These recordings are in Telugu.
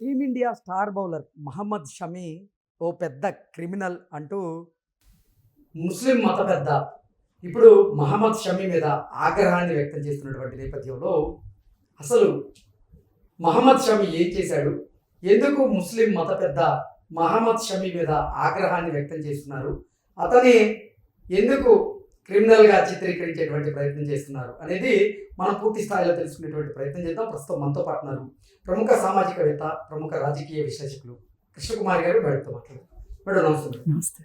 Team India star bowler Mohammed Shami ఓ పెద్ద క్రిమినల్ అంటూ ముస్లిం మత పెద్ద. ఇప్పుడు మహమ్మద్ షమీ మీద ఆగ్రహాన్ని వ్యక్తం చేస్తున్నటువంటి నేపథ్యంలో అసలు మహమ్మద్ షమీ ఏం చేశాడు? ఎందుకు ముస్లిం మత పెద్ద మహమ్మద్ షమీ మీద ఆగ్రహాన్ని వ్యక్తం చేస్తున్నారు? అతని ఎందుకు క్రిమినల్గా చిత్రీకరించేటువంటి ప్రయత్నం చేస్తున్నారు అనేది మనం పూర్తి స్థాయిలో తెలుసుకునేటువంటి ప్రయత్నం చేద్దాం. ప్రస్తుతం మనతో పాటు ఉన్నారు ప్రముఖ సామాజికవేత్త ప్రముఖ రాజకీయ విశ్లేషకులు కృష్ణకుమార్ గారు మేడంతో మాట్లాడారు మేడం నమస్తే. నమస్తే.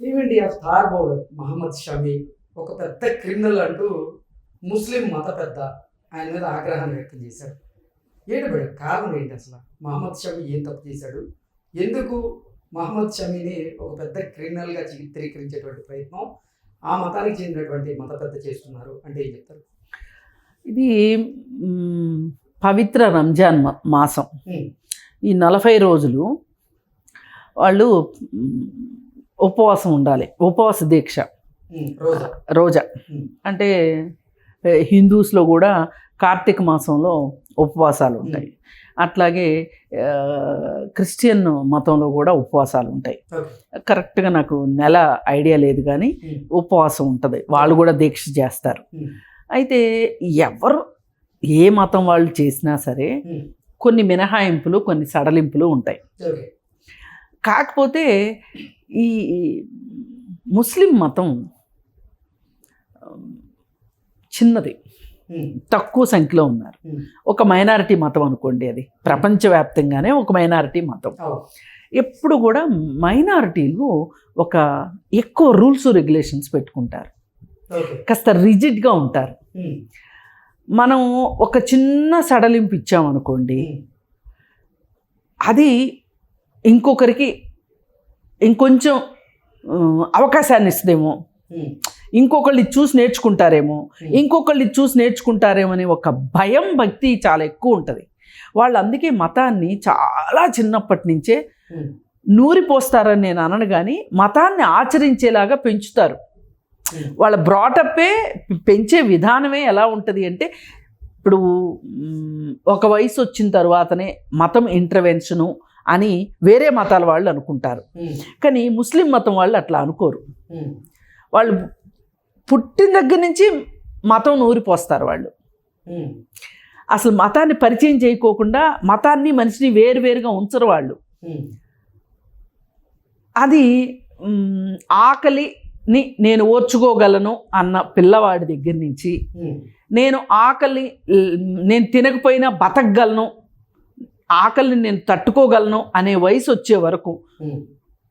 Team India star bowler Mohammed Shami ఒక పెద్ద క్రిమినల్ అంటూ ముస్లిం మత పెద్ద ఆయన మీద ఆగ్రహాన్ని వ్యక్తం చేశారు. ఏంటి మేడం? కారణం ఏంటి అసలు? మహమ్మద్ షమీ ఏం తప్పు చేశాడు? ఎందుకు మహమ్మద్ షమీని ఒక పెద్ద క్రిమినల్గా చిత్రీకరించేటువంటి ప్రయత్నం? ఆ మతానికి చెందినటువంటి మత పెద్ద చేస్తున్నారు అంటే ఏం చెప్తారు? ఇది పవిత్ర రంజాన్ మాసం. ఈ నలభై రోజులు వాళ్ళు ఉపవాసం ఉండాలి. ఉపవాస దీక్ష. రోజా. రోజా. అంటే హిందూస్లో కూడా కార్తీక మాసంలో ఉపవాసాలు ఉంటాయి అట్లాగే ఆ, క్రిస్టియన్ మతంలో కూడా ఉపవాసాలు ఉంటాయి కరెక్ట్గా నాకు నెల ఐడియా లేదు కానీ ఉమ్, ఉపవాసం ఉంటుంది. వాళ్ళు కూడా దీక్ష చేస్తారు. అయితే ఎవరు ఏ మతం వాళ్ళు చేసినా సరే కొన్ని మినహాయింపులు కొన్ని సడలింపులు ఉంటాయి. కాకపోతే ఈ ముస్లిం మతం చిన్నది. తక్కువ సంఖ్యలో ఉన్నారు. ఒక మైనారిటీ మతం అనుకోండి అది. ప్రపంచవ్యాప్తంగానే ఒక మైనారిటీ మతం. ఎప్పుడు కూడా మైనారిటీలు ఒక ఎక్కువ రూల్స్ రెగ్యులేషన్స్ పెట్టుకుంటారు. కాస్త రిజిడ్గా ఉంటారు. మనం ఒక చిన్న సడలింపు ఇచ్చామనుకోండి అది ఇంకొకరికి ఇంకొంచెం అవకాశాన్ని ఇస్తుందేమో. ఇంకొకళ్ళు చూసి నేర్చుకుంటారేమో ఇంకొకళ్ళు ఇది చూసి నేర్చుకుంటారేమో అనే ఒక భయం భక్తి చాలా ఎక్కువ ఉంటుంది. వాళ్ళు అందుకే మతాన్ని చాలా చిన్నప్పటి నుంచే ఉమ్, నూరిపోస్తారని నేను అనను కానీ మతాన్ని ఆచరించేలాగా పెంచుతారు. ఉమ్, వాళ్ళ బ్రాటప్పే పెంచే విధానమే ఎలా ఉంటుంది అంటే ఇప్పుడు ఒక వయసు వచ్చిన తర్వాతనే మతం ఇంటర్వెన్షను అని వేరే మతాల వాళ్ళు అనుకుంటారు. కానీ ముస్లిం మతం వాళ్ళు అట్లా అనుకోరు. వాళ్ళు పుట్టిన దగ్గర నుంచి మతం నూరిపోస్తారు వాళ్ళు. అసలు మతాన్ని పరిచయం చేయకోకుండా మతాన్ని మనిషిని వేరువేరుగా ఉంచరు వాళ్ళు. అది ఆకలిని నేను ఓర్చుకోగలను అన్న పిల్లవాడి దగ్గర నుంచి నేను ఆకలి నేను తినకపోయినా బతకగలను ఆకలిని నేను తట్టుకోగలను అనే వయసు వచ్చే వరకు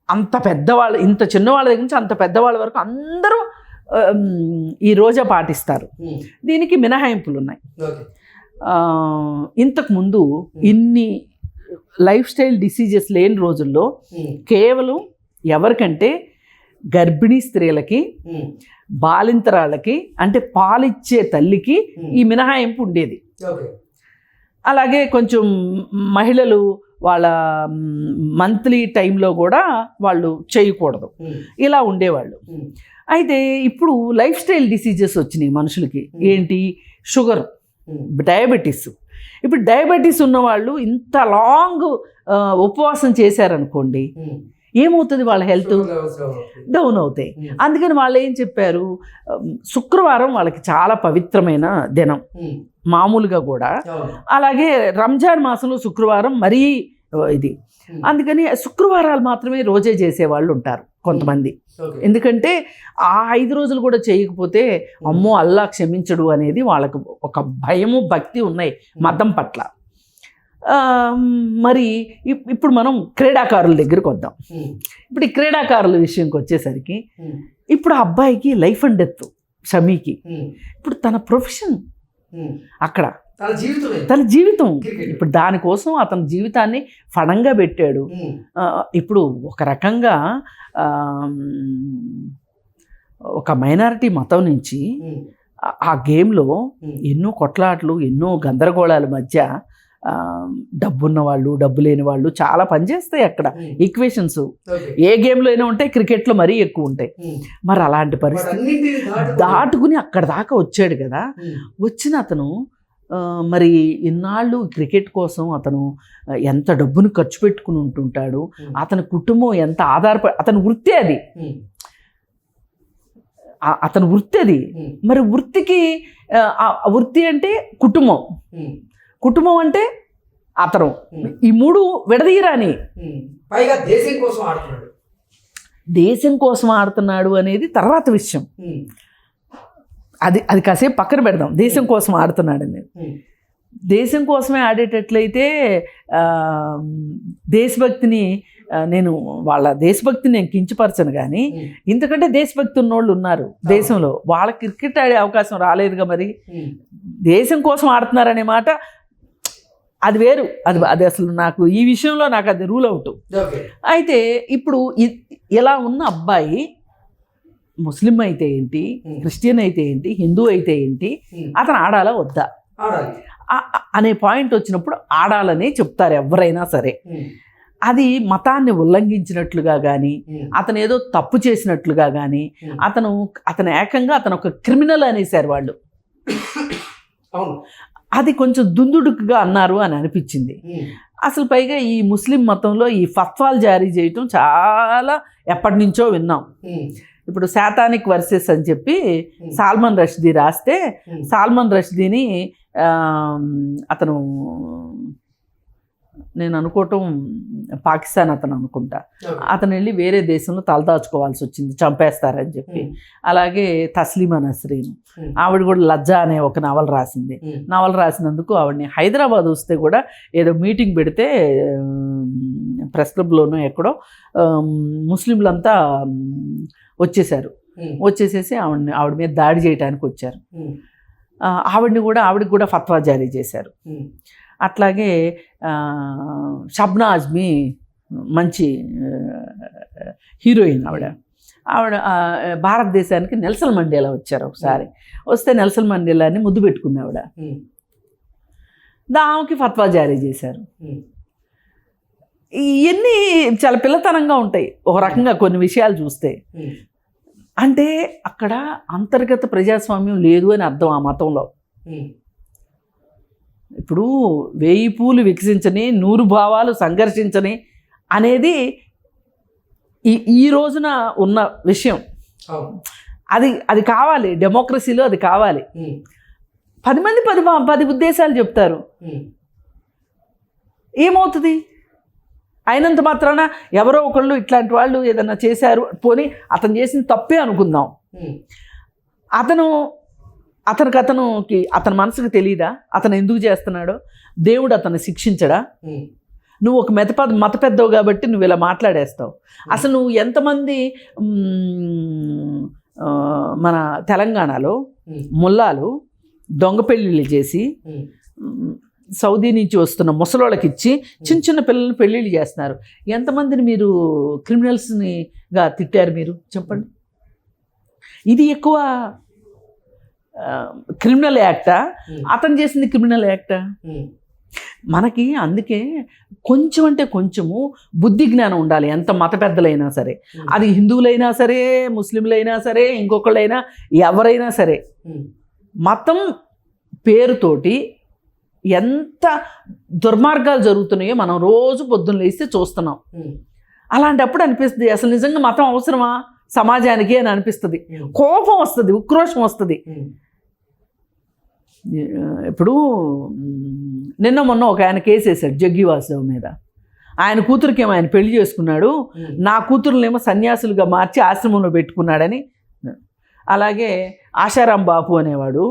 అంత పెద్దవాళ్ళు ఇంత చిన్నవాళ్ళ దగ్గర నుంచి అంత పెద్దవాళ్ళ వరకు అందరూ ఈ రోజా పాటిస్తారు. ఉమ్, దీనికి మినహాయింపులు ఉన్నాయి ఇంతకు ముందు ఇన్ని లైఫ్ స్టైల్ డిసీజెస్ లేని రోజుల్లో ఉమ్, కేవలం ఎవరికంటే గర్భిణీ స్త్రీలకి ఉమ్, బాలింతరాళ్ళకి అంటే పాలిచ్చే తల్లికి ఈ మినహాయింపు ఉండేది. అలాగే కొంచెం మహిళలు వాళ్ళ మంత్లీ టైంలో కూడా వాళ్ళు చేయకూడదు. ఇలా ఉండేవాళ్ళు. అయితే ఇప్పుడు లైఫ్ స్టైల్ డిసీజెస్ వచ్చినాయి మనుషులకి. ఏంటి? Sugar diabetes. ఇప్పుడు డయాబెటీస్ ఉన్నవాళ్ళు ఇంత లాంగ్ ఉపవాసం చేశారనుకోండి ఏమవుతుంది వాళ్ళ హెల్త్? డౌన్ అవుతాయి. అందుకని వాళ్ళు ఏం చెప్పారు? శుక్రవారం వాళ్ళకి చాలా పవిత్రమైన దినం. మామూలుగా కూడా. అలాగే రంజాన్ మాసంలో శుక్రవారం మరీ ఇది. అందుకని శుక్రవారాలు మాత్రమే రోజే చేసేవాళ్ళు ఉంటారు. కొంతమంది. ఎందుకంటే ఆ ఐదు రోజులు కూడా చేయకపోతే అమ్మో అల్లా క్షమించడు అనేది వాళ్ళకు ఒక భయము భక్తి ఉన్నాయి మతం పట్ల. మరి ఇప్- ఇప్పుడు మనం క్రీడాకారుల దగ్గరికి వద్దాం. ఇప్పుడు ఈ క్రీడాకారుల విషయంకి వచ్చేసరికి ఇప్పుడు ఆ అబ్బాయికి లైఫ్ అండ్ డెత్ షమీకి. ఇప్పుడు తన ప్రొఫెషన్. అక్కడ తన జీవితం. ఇప్పుడు దానికోసం అతని జీవితాన్ని ఫణంగా పెట్టాడు. ఇప్పుడు ఒక రకంగా ఒక మైనారిటీ మతం నుంచి ఆ- గేమ్లో ఎన్నో కొట్లాట్లు ఎన్నో గందరగోళాల మధ్య డబ్బున్న వాళ్ళు డబ్బు లేని వాళ్ళు చాలా పనిచేస్తాయి అక్కడ. ఈక్వేషన్స్. ఏ గేమ్లో అయినా ఉంటాయి క్రికెట్లో మరీ ఎక్కువ ఉంటాయి. మరి అలాంటి పరిస్థితి దాటుకొని- అక్కడ దాకా వచ్చాడు కదా. వచ్చిన అతను మరి ఇన్నాళ్ళు క్రికెట్ కోసం అతను ఎంత డబ్బును ఖర్చు పెట్టుకుని ఉంటుంటాడు అతని కుటుంబం ఎంత ఆధారపడి అతని వృత్తి అది. అతని వృత్తి అది. మరి వృత్తికి వృత్తి అంటే కుటుంబం. కుటుంబం అంటే అతను. ఈ మూడు విడదీయరాని. పైగా దేశం కోసం ఆడుతున్నాడు. దేశం కోసం ఆడుతున్నాడు అనేది తర్వాత విషయం. అది అది కాసేపు పక్కన పెడదాం. దేశం కోసం ఆడుతున్నాడు ఉమ్, దేశం కోసమే ఆడేటట్లయితే దేశభక్తిని నేను వాళ్ళ దేశభక్తిని నేను కించపరచను కానీ ఇంతకంటే దేశభక్తి ఉన్నోళ్ళు ఉన్నారు దేశంలో. వాళ్ళ క్రికెట్ ఆడే అవకాశం రాలేదుగా మరి. దేశం కోసం ఆడుతున్నారనే మాట అది వేరు. అది అది అసలు నాకు ఈ విషయంలో నాకు అది రూల్ అవుట్. అయితే ఇప్పుడు ఇలా ఉన్న అబ్బాయి ముస్లిం అయితే ఏంటి. క్రిస్టియన్ అయితే ఏంటి? హిందూ అయితే ఏంటి? అతను ఆడాలా వద్దా? అనే పాయింట్ వచ్చినప్పుడు ఆడాలని చెప్తారు ఎవరైనా సరే. అది మతాన్ని ఉల్లంఘించినట్లుగా కానీ అతను ఏదో తప్పు చేసినట్లుగా కానీ. అతను అతను ఏకంగా అతను ఒక క్రిమినల్ అనేసారు వాళ్ళు. అది కొంచెం దుందుడుకుగా అన్నారు అని అనిపించింది. అసలు పైగా ఈ ముస్లిం మతంలో ఈ ఫత్వాలు జారీ చేయటం చాలా ఎప్పటి నుంచో విన్నాం. ఇప్పుడు శాతానిక్ వర్సెస్ అని చెప్పి సాల్మన్ రష్దీ రాస్తే సాల్మన్ రష్దీని అతను నేను అనుకోవటం పాకిస్తాన్ అతను అనుకుంటా. అతను వెళ్ళి వేరే దేశంలో తలదాచుకోవాల్సి వచ్చింది చంపేస్తారని చెప్పి. అలాగే తస్లీమా నస్రీన్. ఆవిడ కూడా లజ్జా అనే ఒక నవల రాసింది. నవల రాసినందుకు ఆవిడని హైదరాబాద్ వస్తే కూడా ఏదో మీటింగ్ పెడితే ప్రెస్ క్లబ్లోనూ ఎక్కడో ముస్లింలంతా వచ్చేసారు. వచ్చేసేసి ఆవిడని ఆవిడ మీద దాడి చేయడానికి వచ్చారు. ఆవిడని కూడా ఆవిడకి కూడా ఫత్వా జారీ చేశారు. అట్లాగే షబ్నా ఆజ్మీ మంచి హీరోయిన్ ఆవిడ. ఆవిడ భారతదేశానికి నెల్సన్ మండేలా వచ్చారు ఒకసారి. వస్తే నెల్సన్ మండేలాని ముద్దు పెట్టుకుంది ఆవిడ. ఆమెకి ఫత్వా జారీ చేశారు. ఇవన్నీ చాలా పిల్లతనంగా ఉంటాయి. ఒక రకంగా కొన్ని విషయాలు చూస్తే. అంటే అక్కడ అంతర్గత ప్రజాస్వామ్యం లేదు అని అర్థం ఆ మతంలో. ఇప్పుడు వేయి పూలు వికసించని నూరు భావాలు సంఘర్షించని అనేది ఈ ఈ రోజున ఉన్న విషయం. అది అది కావాలి. డెమోక్రసీలో అది కావాలి. పది మంది పది పది ఉద్దేశాలు చెప్తారు. ఏమవుతుంది? అయినంత మాత్రాన ఎవరో ఒకళ్ళు ఇట్లాంటి వాళ్ళు ఏదన్నా చేశారు పోనీ అతను చేసిన తప్పే అనుకుందాం. అతను అతనికి అతనుకి అతని మనసుకు తెలియదా అతను ఎందుకు చేస్తున్నాడో? దేవుడు అతన్ని శిక్షించడా? నువ్వు ఒక మెత మత పెద్దవు కాబట్టి నువ్వు ఇలా మాట్లాడేస్తావు. అసలు నువ్వు ఎంతమంది మన తెలంగాణలో ముల్లాలు దొంగ పెళ్ళిళ్ళు చేసి సౌదీ నుంచి వస్తున్న ముసలోళ్ళకి ఇచ్చి చిన్న చిన్న పిల్లల్ని పెళ్ళిళ్ళు చేస్తున్నారు. ఎంతమందిని మీరు క్రిమినల్స్నిగా తిట్టారు మీరు? చెప్పండి. ఇది ఎక్కువ క్రిమినల్ యాక్టా? అతను చేసింది క్రిమినల్ యాక్టా? మనకి అందుకే కొంచెం అంటే కొంచెము బుద్ధి జ్ఞానం ఉండాలి. ఎంత మత పెద్దలైనా సరే. అది హిందువులైనా సరే ముస్లింలైనా సరే ఇంకొకళ్ళైనా ఎవరైనా సరే. మతం పేరుతోటి ఎంత దుర్మార్గాలు జరుగుతున్నాయో మనం రోజు పొద్దున్న లేస్తే చూస్తున్నాం. అలాంటప్పుడు అనిపిస్తుంది అసలు నిజంగా మతం అవసరమా? సమాజానికి అని అనిపిస్తుంది. కోపం వస్తుంది ఉక్రోషం వస్తుంది. ఇప్పుడు నిన్న మొన్న ఒక ఆయన కేసు వేశాడు జగ్గి వాసుదేవ్ మీద. ఆయన కూతురికేమో ఆయన పెళ్ళి చేసుకున్నాడు. నా కూతురునేమో సన్యాసులుగా మార్చి ఆశ్రమంలో పెట్టుకున్నాడని. అలాగే ఆశారాం బాపు అనేవాడు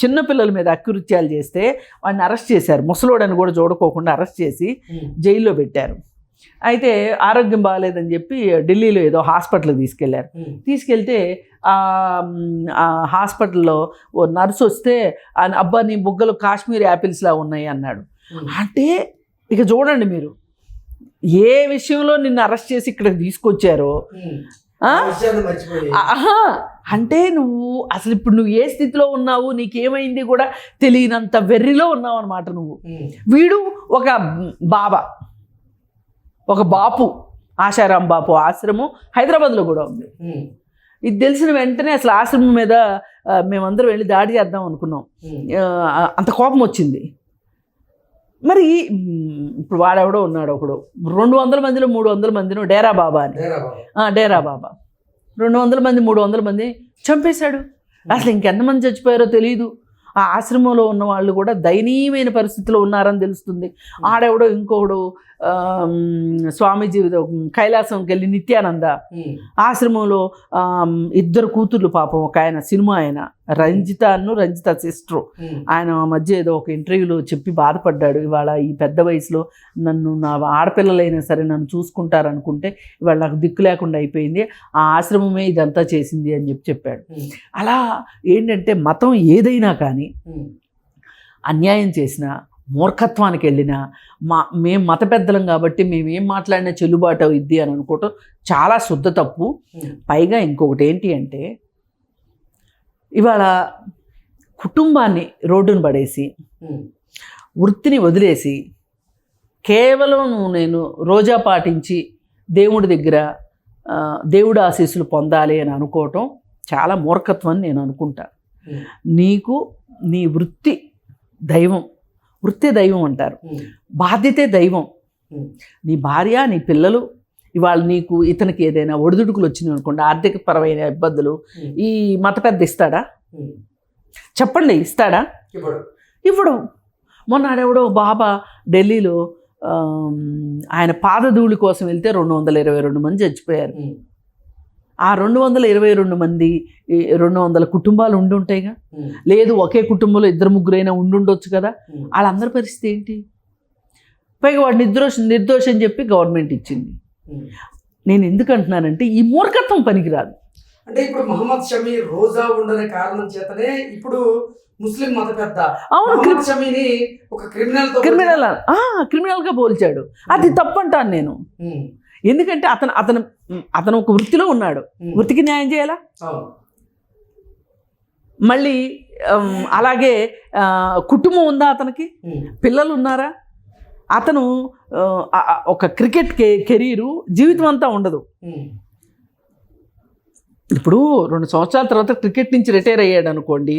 చిన్నపిల్లల మీద అకృత్యాలు చేస్తే వాడిని అరెస్ట్ చేశారు. ముసలోడని కూడా చూడకోకుండా అరెస్ట్ చేసి జైల్లో పెట్టారు. అయితే ఆరోగ్యం బాగాలేదని చెప్పి ఢిల్లీలో ఏదో హాస్పిటల్కి తీసుకెళ్ళారు. తీసుకెళ్తే హాస్పిటల్లో ఓ నర్స్ వస్తే ఆ అబ్బా నీ బుగ్గలు కాశ్మీర్ యాపిల్స్లా ఉన్నాయి అన్నాడు. అంటే ఇక చూడండి మీరు ఏ విషయంలో నిన్ను అరెస్ట్ చేసి ఇక్కడికి తీసుకొచ్చారో అంటే నువ్వు అసలు ఇప్పుడు నువ్వు ఏ స్థితిలో ఉన్నావు నీకేమైంది కూడా తెలియనంత వెర్రిలో ఉన్నావు అనమాట నువ్వు. వీడు ఒక బాబా. ఒక బాపు. ఆశారాం బాపు ఆశ్రమం హైదరాబాద్లో కూడా ఉంది. ఇది తెలిసిన వెంటనే అసలు ఆశ్రమం మీద మేమందరం వెళ్ళి దాడి చేద్దాం అనుకున్నాం. అంత కోపం వచ్చింది. మరి ఇప్పుడు వాడెవడో ఉన్నాడు ఒకడు. రెండు వందల మందిలో మూడు వందల మందిలో డేరా బాబా అని. డేరా బాబా. రెండు వందల మంది మూడు వందల మంది చంపేశాడు. అసలు ఇంకెంతమంది చచ్చిపోయారో తెలియదు ఆ ఆశ్రమంలో ఉన్న వాళ్ళు కూడా దయనీయమైన పరిస్థితిలో ఉన్నారని తెలుస్తుంది. ఆడెవడో ఇంకొకడు స్వామీజీ కైలాసంకి వెళ్ళి నిత్యానంద. ఆశ్రమంలో ఇద్దరు కూతుర్లు పాపం ఒక ఆయన సినిమా ఆయన రంజితను రంజిత సిస్టరు. ఆయన మధ్య ఏదో ఒక ఇంటర్వ్యూలో చెప్పి బాధపడ్డాడు ఇవాళ ఈ పెద్ద వయసులో నన్ను నా ఆడపిల్లలైనా సరే నన్ను చూసుకుంటారనుకుంటే ఇవాళ నాకు దిక్కు లేకుండా అయిపోయింది ఆ ఆశ్రమమే ఇదంతా చేసింది అని చెప్పి చెప్పాడు. అలా ఏంటంటే మతం ఏదైనా కానీ. అన్యాయం చేసినా మూర్ఖత్వానికి వెళ్ళినా మా మేము మత పెద్దలం కాబట్టి మేము ఏం మాట్లాడినా చెల్లుబాటు అవుద్ది అని అనుకోవటం చాలా శుద్ధ తప్పు. పైగా ఇంకొకటి ఏంటి అంటే ఇవాళ కుటుంబాన్ని రోడ్డును పడేసి. వృత్తిని వదిలేసి కేవలం నేను రోజా పాటించి దేవుడి దగ్గర దేవుడి ఆశీస్సులు పొందాలి అని అనుకోవటం చాలా మూర్ఖత్వం నేను అనుకుంటా. నీకు నీ వృత్తి దైవం వృత్తే దైవం అంటారు. బాధ్యతే దైవం. నీ భార్య నీ పిల్లలు ఇవాళ నీకు ఇతనికి ఏదైనా ఒడిదుడుకులు వచ్చినాయి అనుకోండి ఆర్థిక పరమైన ఇబ్బందులు. ఈ మత పెద్ద ఇస్తాడా. చెప్పండి ఇస్తాడా ఇవ్వడు మొన్న ఆడెవడో బాబా ఢిల్లీలో ఆయన పాదధూళి కోసం వెళ్తే రెండు వందల ఇరవై రెండు మంది చచ్చిపోయారు. ఆ రెండు వందల ఇరవై రెండు మంది రెండు వందల కుటుంబాలు ఉండి ఉంటాయిగా ఉమ్. లేదు ఒకే కుటుంబంలో ఇద్దరు ముగ్గురైనా ఉండుండొచ్చు కదా. వాళ్ళందరి పరిస్థితి ఏంటి? పైగా వాడు నిర్దోష నిర్దోషం అని చెప్పి గవర్నమెంట్ ఇచ్చింది. నేను ఎందుకు అంటున్నానంటే ఈ మూర్ఖత్వం పనికిరాదు. అంటే ఇప్పుడు మహమ్మద్ షమీ రోజా ఉండని కారణం చేతనే ఇప్పుడు ముస్లిం మత పెద్ద. అవును షమీని ఒక క్రిమినల్ క్రిమినల్ క్రిమినల్గా పోల్చాడు. అది తప్పు అంటాను నేను. ఎందుకంటే అతను అతను అతను ఒక వృత్తిలో ఉన్నాడు. వృత్తికి న్యాయం చేయాలా? మళ్ళీ అలాగే కుటుంబం ఉందా అతనికి. పిల్లలు ఉన్నారా? అతను ఒక క్రికెట్ కె కెరీరు జీవితం అంతా ఉండదు. ఇప్పుడు రెండు సంవత్సరాల తర్వాత క్రికెట్ నుంచి రిటైర్ అయ్యాడు అనుకోండి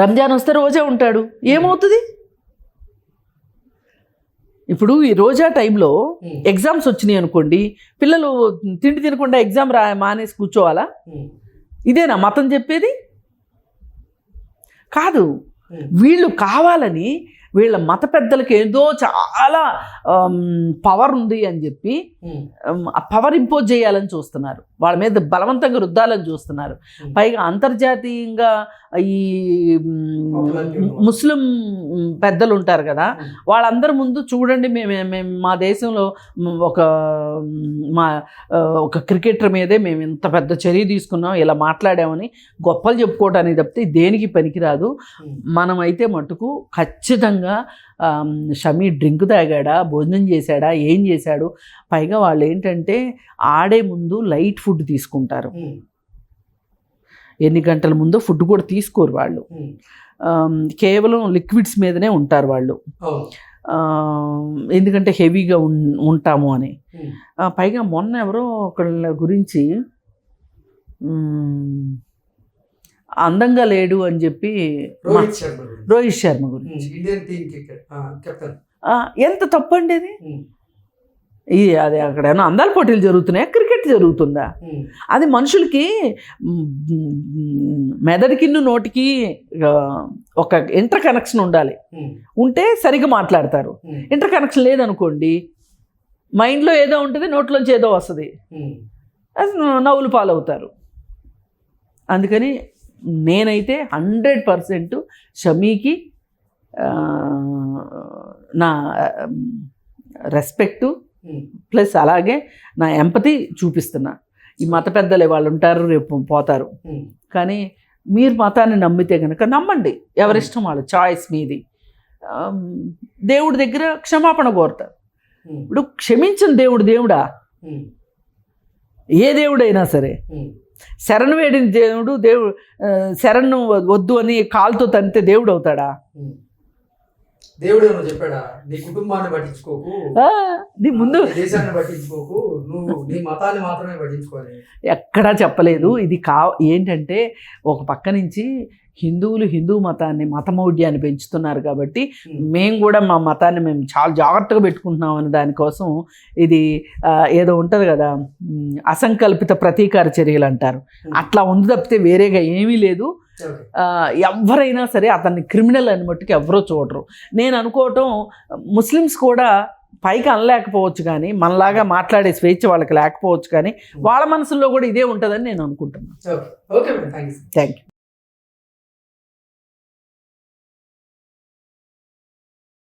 రంజాన్ వస్తే రోజా ఉంటాడు. ఏమవుతుంది? ఇప్పుడు ఈ రోజా టైంలో. ఎగ్జామ్స్ వచ్చినాయి అనుకోండి పిల్లలు తిండి తినకుండా ఎగ్జామ్ రా మానేసి కూర్చోవాలా. ఇదేనా మతం చెప్పేది కాదు. వీళ్ళు కావాలని వీళ్ళ మత పెద్దలకి ఏదో చాలా పవర్ ఉంది అని చెప్పి ఆ పవర్ ఇంపోజ్ చేయాలని చూస్తున్నారు వాళ్ళ మీద బలవంతంగా రుద్దాలని చూస్తున్నారు. పైగా అంతర్జాతీయంగా ఈ ముస్లిం పెద్దలు ఉంటారు కదా. వాళ్ళందరి ముందు చూడండి మేము మేము మా దేశంలో ఒక మ్, ఒక క్రికెటర్ మీదే మేము ఇంత పెద్ద చర్య తీసుకున్నాం ఇలా మాట్లాడామని గొప్పలు చెప్పుకోవడానికి తప్పితే దేనికి పనికిరాదు. మనమైతే మటుకు ఖచ్చితంగా ఆమ్, షమీ డ్రింక్ తాగాడా భోజనం చేశాడా ఏం చేశాడు? పైగా వాళ్ళు ఏంటంటే ఆడే ముందు లైట్ ఫుడ్ తీసుకుంటారు. ఎన్ని గంటల ముందో ఫుడ్ కూడా తీసుకోరు వాళ్ళు. కేవలం లిక్విడ్స్ మీదనే ఉంటారు వాళ్ళు. ఎందుకంటే హెవీగా ఉంటాము అని. పైగా మొన్న ఎవరో ఒకళ్ళ గురించి అందంగా లేడు అని చెప్పి రోహిత్ శర్మ గురించి. రోహిత్ శర్మ. గురించి ఇండియన్ టీమ్ కికెట్ కెప్టెన్ ఆ, ఎంత తప్పండి ఇది. ఈ అది అక్కడ అందాల పోటీలు జరుగుతున్నాయా క్రికెట్ జరుగుతుందా. అది మనుషులకి మ్, మ్, మెదడుకిన్ను నోటికి ఒక ఇంటర్ కనెక్షన్ ఉండాలి. ఉంటే సరిగ్గా మాట్లాడతారు. ఇంటర్ కనెక్షన్ లేదనుకోండి మైండ్లో ఏదో ఉంటుంది నోట్లోంచి ఏదో వస్తుంది. అది నవ్వులు పాలవుతారు అందుకని నేనైతే హండ్రెడ్ పర్సెంట్ షమీకి నా రెస్పెక్టు. ప్లస్ అలాగే నా ఎంపతి చూపిస్తున్నా ఈ మత పెద్దలే వాళ్ళు ఉంటారు రేపు పోతారు. కానీ మీరు మతాన్ని నమ్మితే కనుక నమ్మండి ఎవరిష్టం వాళ్ళు చాయిస్ మీది దేవుడి దగ్గర క్షమాపణ కోరుతారు. ఇప్పుడు క్షమించిన దేవుడు దేవుడా. ఏ దేవుడైనా సరే. శరణు వేడిన దేవుడు దేవుడు శరణు వద్దు అని కాలుతో తంతే దేవుడు అవుతాడా. దేవుడు ఏమో చెప్పాడా నీ కుటుంబాన్ని పట్టించుకోకు. నీ ముందు దేశాన్ని పట్టించుకోకు. నువ్వు నీ మతాన్ని మాత్రమే పట్టించుకోవాలి. ఎక్కడా చెప్పలేదు. ఇది కా ఏంటంటే ఒక పక్క నుంచి హిందువులు హిందూ మతాన్ని మతమౌఢ్యాన్ని పెంచుతున్నారు కాబట్టి మేము కూడా మా మతాన్ని మేము చాలా జాగ్రత్తగా పెట్టుకుంటున్నాం అనే దానికోసం ఇది ఏదో ఉంటుంది కదా అసంకల్పిత ప్రతీకార చర్యలు అంటారు. అట్లా ఉంది తప్పితే వేరేగా ఏమీ లేదు. ఎవరైనా సరే అతన్ని క్రిమినల్ అని మట్టుకు ఎవరో చూడరు. నేను అనుకోవటం ముస్లిమ్స్ కూడా పైకి అనలేకపోవచ్చు కానీ మనలాగా మాట్లాడే స్వేచ్ఛ వాళ్ళకి లేకపోవచ్చు కానీ వాళ్ళ మనసుల్లో కూడా ఇదే ఉంటుందని నేను అనుకుంటున్నాను. Thank you